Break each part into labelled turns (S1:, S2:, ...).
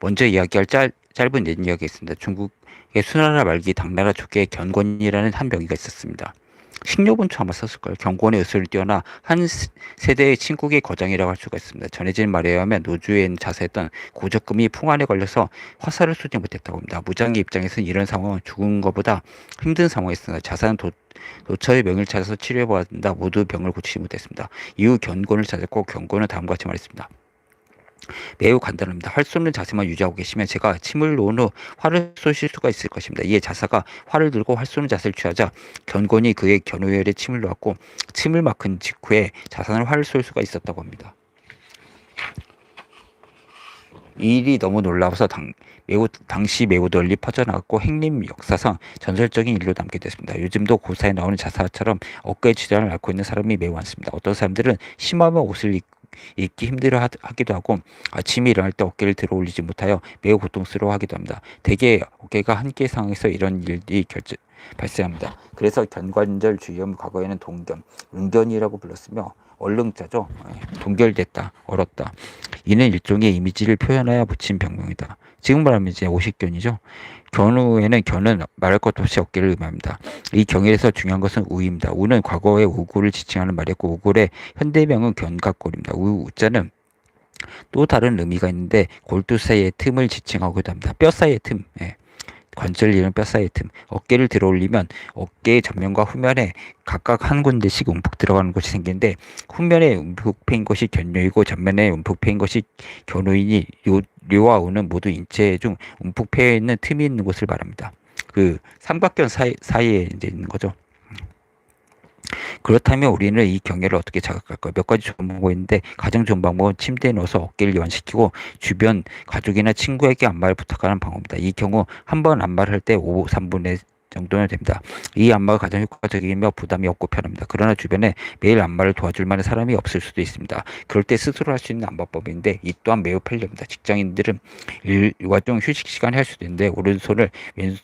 S1: 먼저 이야기할 짧, 짧은 옛 이야기가 있습니다. 중국의 수나라 말기 당나라 초기에 견곤이라는 한 명의가 있었습니다. 식료본초 아마 썼을 거예요. 경곤의 의술을 뛰어나 한 세대의 친국의 거장이라고 할 수가 있습니다. 전해진 말에 의하면 노주에 자세했던 고적금이 풍안에 걸려서 화살을 쏘지 못했다고 합니다. 무장의 입장에서는 이런 상황은 죽은 것보다 힘든 상황이었습니다. 자산은 도, 노처의 명을 찾아서 치료해보았다. 모두 병을 고치지 못했습니다. 이후 견곤을 찾았고 견곤은 다음과 같이 말했습니다. 매우 간단합니다. 할수 없는 자세만 유지하고 계시면 제가 침을 놓은 후 활을 쏘실 수가 있을 것입니다. 이에 자사가 활을 들고 활 쏘는 자세를 취하자 견곤이 그의 견우열에 침을 놓았고 침을 막은 직후에 자산을 활을 쏠 수가 있었다고 합니다. 이 일이 너무 놀라워서 당, 매우, 당시 매우 널리 퍼져나갔고 행림 역사상 전설적인 일로 남게 됐습니다. 요즘도 고사에 나오는 자사처럼 어깨에 지장을 앓고 있는 사람이 매우 많습니다. 어떤 사람들은 심하면 옷을 입고 읽기 힘들어 하기도 하고 아침에 일어날 때 어깨를 들어 올리지 못하여 매우 고통스러워 하기도 합니다. 대개 어깨가 한계 상황에서 이런 일이 결정, 발생합니다. 그래서 견관절 주염 과거에는 동견, 은견이라고 불렀으며 얼릉자죠. 예, 동결됐다, 얼었다. 이는 일종의 이미지를 표현하여 붙인 병명이다. 지금 말하면 이제 오십견이죠. 견우에는 견은 말할 것 없이 어깨를 의미합니다. 이 경일에서 중요한 것은 우입니다. 우는 과거의 우구를 지칭하는 말이었고 우골의 현대명은 견갑골입니다. 우, 우자는 또 다른 의미가 있는데 골두 사이의 틈을 지칭하기도 합니다. 뼈 사이의 틈. 예. 관절 이름 뼈 사이의 틈. 어깨를 들어 올리면 어깨의 전면과 후면에 각각 한 군데씩 움푹 들어가는 곳이 생기는데 후면에 움푹 패인 것이 견뇨이고 전면에 움푹 패인 것이 견우이니 요, 료와 우는 모두 인체 중 움푹 패여 있는 틈이 있는 곳을 말합니다. 그 삼각견 사이, 사이에 이제 있는 거죠. 그렇다면 우리는 이 경계를 어떻게 자각할까요? 몇 가지 방법이 있는데 가장 좋은 방법은 침대에 넣어서 어깨를 이완시키고 주변 가족이나 친구에게 안마를 부탁하는 방법입니다. 이 경우 한 번 안마를 할 때 5, 3분의 정도는 됩니다. 이 안마가 가장 효과적이며 부담이 없고 편합니다. 그러나 주변에 매일 안마를 도와줄 만한 사람이 없을 수도 있습니다. 그럴 때 스스로 할 수 있는 안마법인데 이 또한 매우 편리합니다. 직장인들은 일과 중 휴식 시간에 할 수도 있는데 오른손을 왼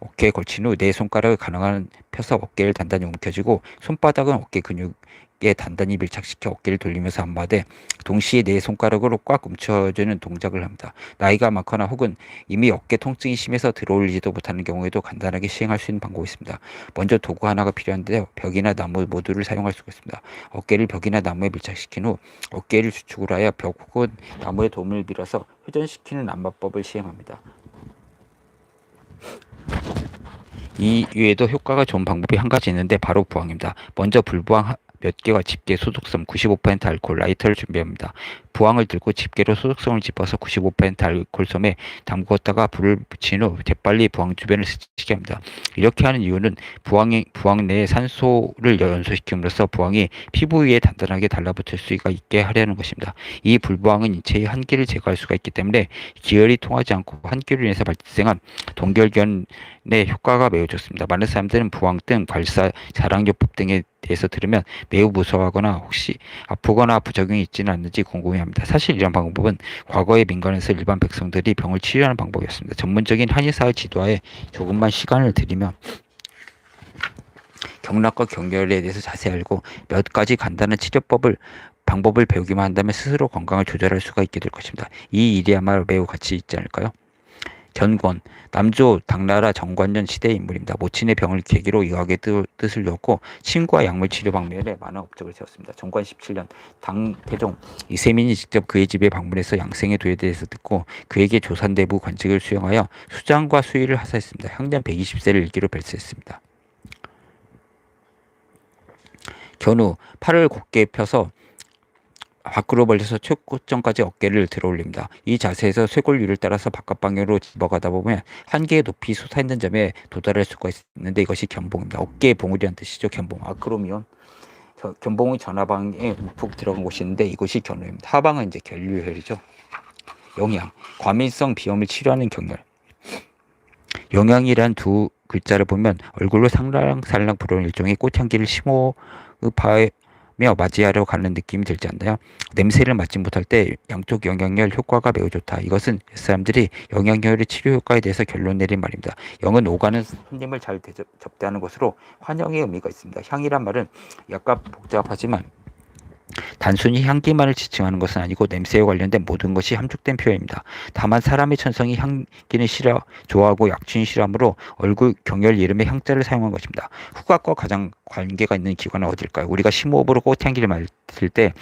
S1: 어깨에 걸친 후네 손가락을 가능한 펴서 어깨를 단단히 움켜쥐고 손바닥은 어깨 근육에 단단히 밀착시켜 어깨를 돌리면서 안마되 동시에 네 손가락으로 꽉 움켜쥐는 동작을 합니다. 나이가 많거나 혹은 이미 어깨 통증이 심해서 들어올리지도 못하는 경우에도 간단하게 시행할 수 있는 방법이 있습니다. 먼저 도구 하나가 필요한데요. 벽이나 나무 모두를 사용할 수가 있습니다. 어깨를 벽이나 나무에 밀착시킨 후 어깨를 주축으로 하여 벽 혹은 나무의 도움을 빌어서 회전시키는 안마법을 시행합니다. 이 외에도 효과가 좋은 방법이 한 가지 있는데 바로 부항입니다. 먼저 불부항 몇 개와 집게 소독성 95% 알코올 라이터를 준비합니다. 부항을 들고 집게로 소독성을 집어서 95% 알코올솜에 담궜다가 불을 붙인 후 재빨리 부항 주변을 스치게 합니다. 이렇게 하는 이유는 부항이, 부항 내에 산소를 연소시킴으로써 부항이 피부 위에 단단하게 달라붙을 수가 있게 하려는 것입니다. 이 불부항은 인체의 한계를 제거할 수가 있기 때문에 기혈이 통하지 않고 한계로 인해서 발생한 동결견의 효과가 매우 좋습니다. 많은 사람들은 부항 등, 발사, 자랑요법 등에 대해서 들으면 매우 무서워하거나 혹시 아프거나 부작용이 있지는 않는지 궁금해 합니다. 사실 이런 방법은 과거의 민간에서 일반 백성들이 병을 치료하는 방법이었습니다. 전문적인 한의사의 지도하에 조금만 시간을 들이면 경락과 경결에 대해서 자세히 알고 몇 가지 간단한 치료법을 방법을 배우기만 한다면 스스로 건강을 조절할 수가 있게 될 것입니다. 이 일이야말로 매우 가치 있지 않을까요? 견권, 남조 당나라 정관전 시대의 인물입니다. 모친의 병을 계기로 의학의 뜻을 놓고 침과 약물 치료 방면에 많은 업적을 세웠습니다. 정관 17년 당태종 이세민이 직접 그의 집에 방문해서 양생의 도에 대해서 듣고 그에게 조산대부 관직을 수행하여 수장과 수의를 하사했습니다. 향년 120세를 일기로 별세했습니다. 견우 팔을 곧게 펴서 밖으로 벌려서 최고점까지 어깨를 들어 올립니다. 이 자세에서 쇄골 위를 따라서 바깥 방향으로 집어가다 보면 한계의 높이 솟아있는 점에 도달할 수가 있는데 이것이 견봉입니다. 어깨의 봉우리란 뜻이죠. 견봉. 아크로미온. 견봉의 전하방에 푹 들어간 곳이 있는데 이곳이 견우입니다. 하방은 이제 결류혈이죠. 영양. 과민성 비염을 치료하는 경혈. 영양이란 두 글자를 보면 얼굴로 살랑살랑 불어오는 일종의 꽃향기를 심호흡하에 며 맞이하러 가는 느낌이 들지 않나요? 냄새를 맡지 못할 때 양쪽 영양열 효과가 매우 좋다. 이것은 사람들이 영양열의 치료 효과에 대해서 결론 내린 말입니다. 영은 오가는 손님을 잘 대접, 접대하는 것으로 환영의 의미가 있습니다. 향이란 말은 약간 복잡하지만 단순히 향기만을 지칭하는 것은 아니고 냄새에 관련된 모든 것이 함축된 표현입니다. 다만 사람의 천성이 향기는 싫어 좋아하고 약취는 싫어하므로 얼굴 경열 이름의 향자를 사용한 것입니다. 후각과 가장 관계가 있는 기관은 어딜까요? 우리가 심호흡으로 꽃향기를 맡을 때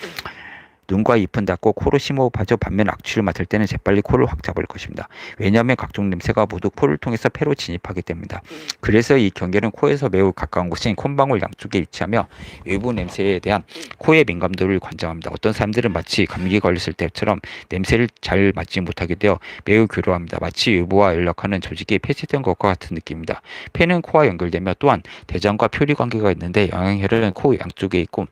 S1: 눈과 잎은 닫고 코로 심호흡하죠. 반면 악취를 맡을 때는 재빨리 코를 확 잡을 것입니다. 왜냐하면 각종 냄새가 모두 코를 통해서 폐로 진입하기 때문입니다. 그래서 이 경계는 코에서 매우 가까운 곳인 콧방울 양쪽에 위치하며 외부 냄새에 대한 코의 민감도를 관장합니다. 어떤 사람들은 마치 감기 걸렸을 때처럼 냄새를 잘 맡지 못하게 되어 매우 괴로워합니다. 마치 외부와 연락하는 조직이 폐쇄된 것과 같은 느낌입니다. 폐는 코와 연결되며 또한 대장과 표리 관계가 있는데 영양혈은 코 양쪽에 있고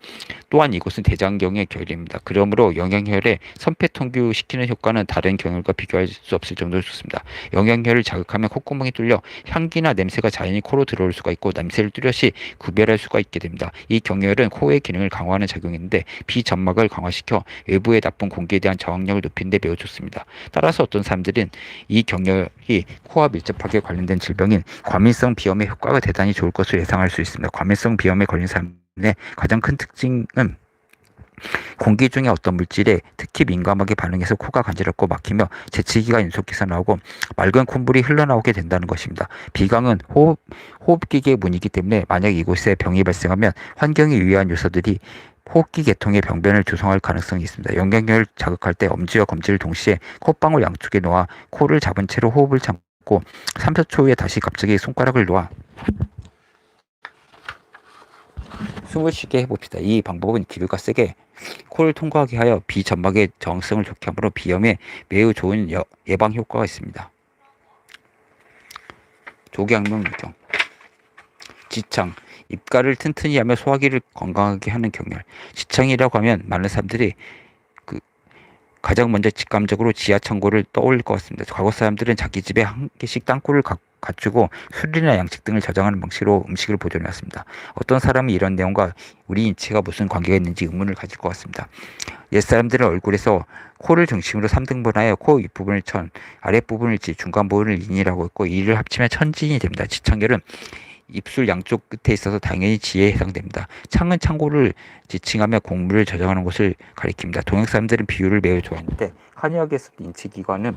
S1: 또한 이곳은 대장경의 결입니다. 그 러므로 영양혈에 선폐통규시키는 효과는 다른 경혈과 비교할 수 없을 정도로 좋습니다. 영양혈을 자극하면 콧구멍이 뚫려 향기나 냄새가 자연히 코로 들어올 수가 있고 냄새를 뚜렷이 구별할 수가 있게 됩니다. 이 경혈은 코의 기능을 강화하는 작용이 있는데 비점막을 강화시켜 외부의 나쁜 공기에 대한 저항력을 높이는 데 매우 좋습니다. 따라서 어떤 사람들은 이 경혈이 코와 밀접하게 관련된 질병인 과민성 비염의 효과가 대단히 좋을 것으로 예상할 수 있습니다. 과민성 비염에 걸린 사람의 가장 큰 특징은 공기 중에 어떤 물질에 특히 민감하게 반응해서 코가 간지럽고 막히며 재채기가 연속해서 나오고 맑은 콧물이 흘러나오게 된다는 것입니다. 비강은 호흡, 호흡기계의 문이기 때문에 만약 이곳에 병이 발생하면 환경에 유의한 요소들이 호흡기 계통의 병변을 조성할 가능성이 있습니다. 영양혈을 자극할 때 엄지와 검지를 동시에 콧방울 양쪽에 놓아 코를 잡은 채로 호흡을 참고 3, 4초 후에 다시 갑자기 손가락을 놓아 숨을 쉬게 해봅시다. 이 방법은 기류가 세게 코를 통과하게 하여 비점막의 저항성을 좋게 하므로 비염에 매우 좋은 여, 예방 효과가 있습니다. 조경명 유경 지창 입가를 튼튼히 하며 소화기를 건강하게 하는 경열 지창이라고 하면 많은 사람들이 그 가장 먼저 직감적으로 지하 창고를 떠올릴 것 같습니다. 과거 사람들은 자기 집에 한 개씩 땅굴을 갖고 갖추고 술이나 양식 등을 저장하는 방식으로 음식을 보존해 왔습니다. 어떤 사람이 이런 내용과 우리 인체가 무슨 관계가 있는지 의문을 가질 것 같습니다. 옛사람들은 얼굴에서 코를 중심으로 3등분하여 코 윗부분을 천, 아랫부분을 지, 중간 부분을 인이라고 했고 이를 합치면 천진이 됩니다. 지창결은 입술 양쪽 끝에 있어서 당연히 지에 해당됩니다. 창은 창고를 지칭하며 곡물을 저장하는 곳을 가리킵니다. 동양 사람들은 비유를 매우 좋아하는데 한의학에서 인체기관은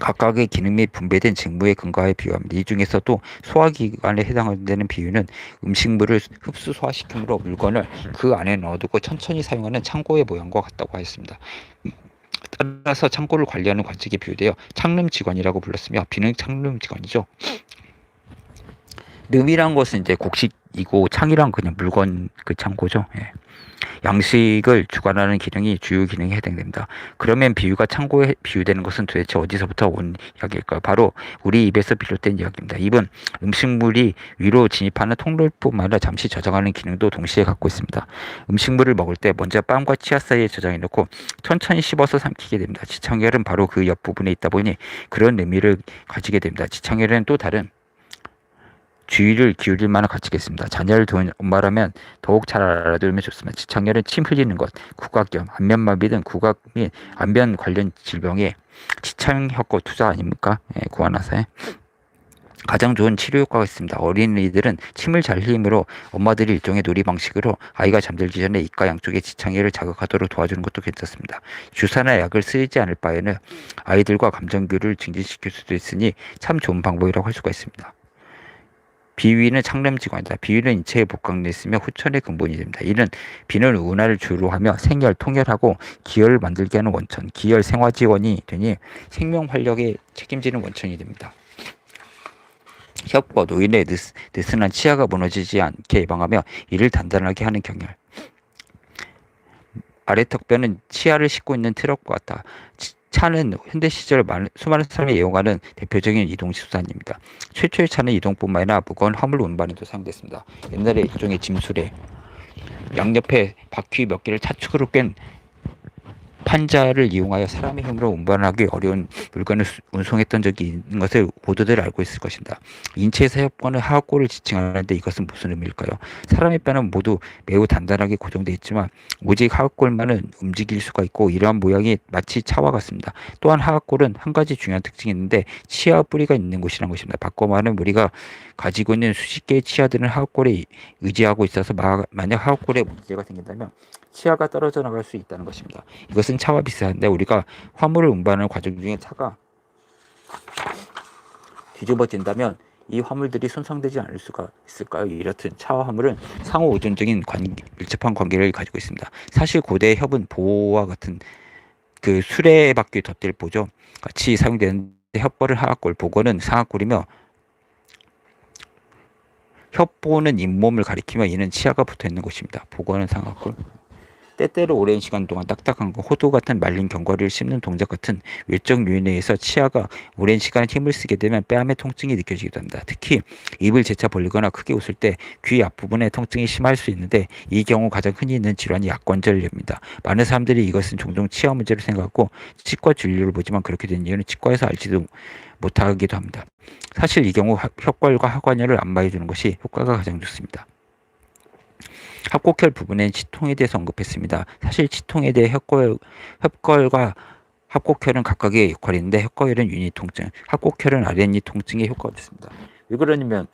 S1: 각각의 기능 및 분배된 직무에 근거하여 비유합니다. 이 중에서도 소화기관에 해당되는 비유는 음식물을 흡수 소화시키므로 물건을 그 안에 넣어두고 천천히 사용하는 창고의 모양과 같다고 하였습니다. 따라서 창고를 관리하는 관직에 비유되어 창름 직원이라고 불렀으며 비는 창름 직원이죠. 름이란 것은 이제 곡식이고 창이란 그냥 물건 그 창고죠. 예. 양식을 주관하는 기능이 주요 기능에 해당됩니다. 그러면 비유가 창고에 비유되는 것은 도대체 어디서부터 온 이야기일까요? 바로 우리 입에서 비롯된 이야기입니다. 입은 음식물이 위로 진입하는 통로뿐만 아니라 잠시 저장하는 기능도 동시에 갖고 있습니다. 음식물을 먹을 때 먼저 빵과 치아 사이에 저장해 놓고 천천히 씹어서 삼키게 됩니다. 지창혈은 바로 그 옆부분에 있다 보니 그런 의미를 가지게 됩니다. 지창혈은 또 다른 주의를 기울일 만한 가치가 있습니다. 자녀를 둔 엄마라면 더욱 잘 알아두면 좋습니다. 지창렬은 침 흘리는 것, 국악염, 안면마비 등 국악 및 안면 관련 질병에 지창협고 투자 아닙니까? 예, 구하나사에. 가장 좋은 치료 효과가 있습니다. 어린이들은 침을 잘 흘림으로 엄마들이 일종의 놀이 방식으로 아이가 잠들기 전에 입가 양쪽에 지창혈을 자극하도록 도와주는 것도 괜찮습니다. 주사나 약을 쓰지 않을 바에는 아이들과 감정교류를 증진시킬 수도 있으니 참 좋은 방법이라고 할 수가 있습니다. 비위는 창렴지관이다. 비위는 인체의 복강에 있으며 후천의 근본이 됩니다. 이는 비는 운하를 주로 하며 생열, 통열하고 기혈을 만들게 하는 원천, 기혈 생화지원이 되니 생명 활력에 책임지는 원천이 됩니다. 협과 노인의 느스, 느슨한 치아가 무너지지 않게 예방하며 이를 단단하게 하는 경열. 아래 턱뼈는 치아를 싣고 있는 트럭과 같다. 차는 현대 시절 수많은 사람이 이용하는 대표적인 이동 수단입니다. 최초의 차는 이동뿐만 아니라 무거운 화물 운반에도 사용됐습니다. 옛날에 일종의 짐수레 양옆에 바퀴 몇 개를 차축으로 깬 판자를 이용하여 사람의 힘으로 운반하기 어려운 물건을 수- 운송했던 적이 있는 것을 모두들 알고 있을 것입니다. 인체에서 협권은 하악골을 지칭하는데 이것은 무슨 의미일까요? 사람의 뼈는 모두 매우 단단하게 고정되어 있지만 오직 하악골만은 움직일 수가 있고 이러한 모양이 마치 차와 같습니다. 또한 하악골은 한 가지 중요한 특징이 있는데 치아 뿌리가 있는 곳이라는 것입니다. 바꿔 말하면 우리가 가지고 있는 수십 개의 치아들은 하악골에 의지하고 있어서 마- 만약 하악골에 문제가 생긴다면 치아가 떨어져 나갈 수 있다는 것입니다. 이것은 차와 비슷한데 우리가 화물을 운반하는 과정 중에 차가 뒤집어진다면 이 화물들이 손상되지 않을 수가 있을까요? 이렇듯 차와 화물은 상호 의존적인 관계, 밀접한 관계를 가지고 있습니다. 사실 고대 협은 보호와 같은 그 수레바퀴 덧댈 보조 같이 사용되는데 협보를 하악골, 보고는 상악골이며 협보는 잇몸을 가리키며 이는 치아가 붙어 있는 곳입니다. 보고는 상악골. 때때로 오랜 시간 동안 딱딱한 거, 호두 같은 말린 견과류를 씹는 동작 같은 외적 요인에 의해서 치아가 오랜 시간 힘을 쓰게 되면 뺨의 통증이 느껴지기도 합니다. 특히 입을 재차 벌리거나 크게 웃을 때 귀 앞부분에 통증이 심할 수 있는데 이 경우 가장 흔히 있는 질환이 약관절염입니다. 많은 사람들이 이것은 종종 치아 문제로 생각하고 치과 진료를 보지만 그렇게 된 이유는 치과에서 알지도 못하기도 합니다. 사실 이 경우 하- 혈관과 하관열을 안마해 주는 것이 효과가 가장 좋습니다. 합곡혈 부분엔 치통에 대해서 언급했습니다. 사실 치통에 대해 협골, 협골과 합곡혈은 각각의 역할이 있는데 협골혈은 유니 통증, 합곡혈은 아랫니 통증에 효과가 좋습니다. 왜 그러냐면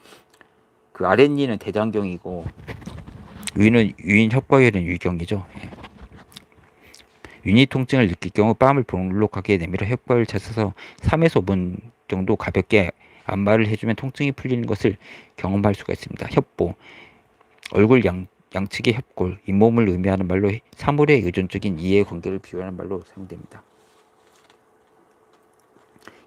S1: 그 아랫니는 대장경이고 위는 위인 협골혈은 유경이죠. 예. 유니 통증을 느낄 경우 뺨을 볼록하게 내밀어 협골을 찾아서 3에서 5분 정도 가볍게 안마를 해주면 통증이 풀리는 것을 경험할 수가 있습니다. 협보 얼굴 양, 양측의 협골, 잇몸을 의미하는 말로 사물의 의존적인 이해 관계를 비유하는 말로 사용됩니다.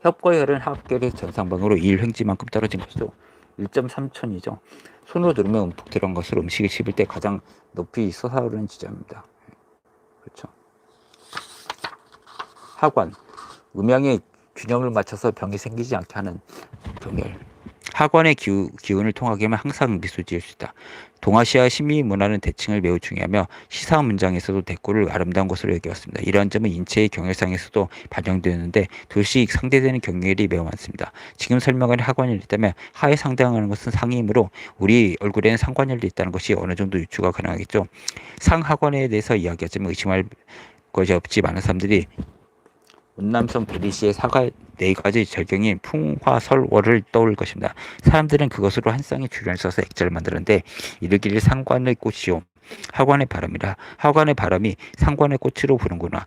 S1: 협골혈은 하악결의 전상방으로 1횡지만큼 떨어진 것으로 1.3천이죠. 손으로 누르면 움푹 들어간 것으로 음식을 씹을 때 가장 높이 솟아오르는 지점입니다. 그렇죠. 하관, 음양의 균형을 맞춰서 병이 생기지 않게 하는 병열. 하관의 기우, 기운을 통하게 하면 항상 미소 지을 수 있다. 동아시아 심리 문화는 대칭을 매우 중요하며 시사 문장에서도 대꾸를 아름다운 것으로 여겨왔습니다. 이러한 점은 인체의 경혈상에서도 반영되는데 둘씩 상대되는 경혈이 매우 많습니다. 지금 설명한 하관열이 있다면 하에 상대하는 것은 상이므로 우리 얼굴에는 상관열이 있다는 것이 어느 정도 유추가 가능하겠죠. 상하관에 대해서 이야기하자면 의심할 것이 없지 많은 사람들이 운남성 대리시의 사과 네 가지 절경인 풍화설월을 떠올 것입니다. 사람들은 그것으로 한 쌍의 주변을 써서 액자를 만드는데 이르기를 상관의 꽃이요 하관의 바람이라 하관의 바람이 상관의 꽃으로 부는구나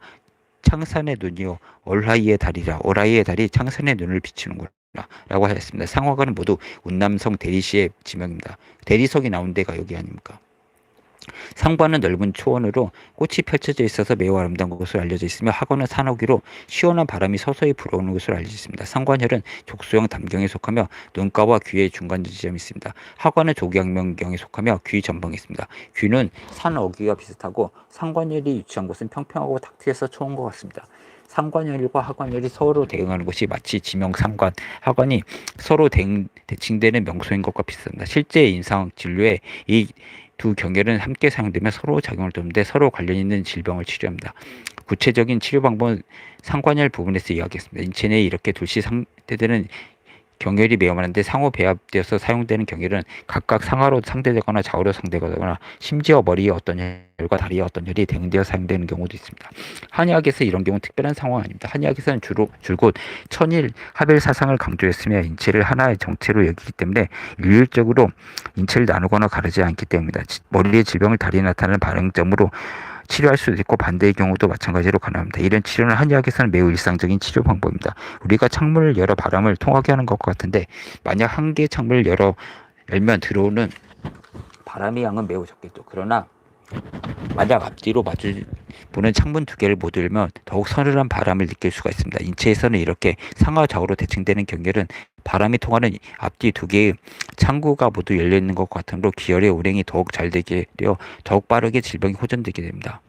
S1: 창산의 눈이요 얼하이의 달이라 얼하이의 달이 창산의 눈을 비추는구나 라고 하였습니다. 상화관은 모두 운남성 대리시의 지명입니다. 대리석이 나온 데가 여기 아닙니까? 상관은 넓은 초원으로 꽃이 펼쳐져 있어서 매우 아름다운 것으로 알려져 있으며 하관은 산호기로 시원한 바람이 서서히 불어오는 것으로 알려져 있습니다. 상관혈은 족소형 담경에 속하며 눈가와 귀의 중간 지점이 있습니다. 하관은 조경명경에 속하며 귀 전방에 있습니다. 귀는 산어귀와 비슷하고 상관혈이 위치한 곳은 평평하고 탁 트여서 좋은 것 같습니다. 상관혈과 하관혈이 서로 대응하는 것이 마치 지명 상관, 하관이 서로 대칭되는 명소인 것과 비슷합니다. 실제 임상 진료에 이 두 경혈은 함께 사용되며 서로 작용을 도는데 서로 관련 있는 질병을 치료합니다. 구체적인 치료 방법은 상관혈 부분에서 이야기했습니다. 인체 내에 이렇게 둘씩 상대되는 경혈이 매우 많은데 상호 배합되어서 사용되는 경혈은 각각 상하로 상대되거나 좌우로 상대되거나 심지어 머리에 어떤 혈과 다리에 어떤 혈이 대응되어 사용되는 경우도 있습니다. 한의학에서 이런 경우는 특별한 상황 아닙니다. 한의학에서는 주로 줄곧 천일 하별 사상을 강조했으며 인체를 하나의 정체로 여기기 때문에 일률적으로 인체를 나누거나 가르지 않기 때문입니다. 지- 머리의 질병을 다리에 나타나는 발행점으로 치료할 수도 있고 반대의 경우도 마찬가지로 가능합니다. 이런 치료는 한의학에서는 매우 일상적인 치료 방법입니다. 우리가 창문을 열어 바람을 통하게 하는 것과 같은데 만약 한 개의 창문을 열어 열면 들어오는 바람의 양은 매우 적겠죠. 그러나 만약 앞뒤로 마주 보는 창문 두 개를 모두 열면 더욱 서늘한 바람을 느낄 수가 있습니다. 인체에서는 이렇게 상하 좌우로 대칭되는 경계는 바람이 통하는 앞뒤 두 개의 창구가 모두 열려 있는 것과 같으므로 기혈의 운행이 더욱 잘 되게 되어 더욱 빠르게 질병이 호전되게 됩니다.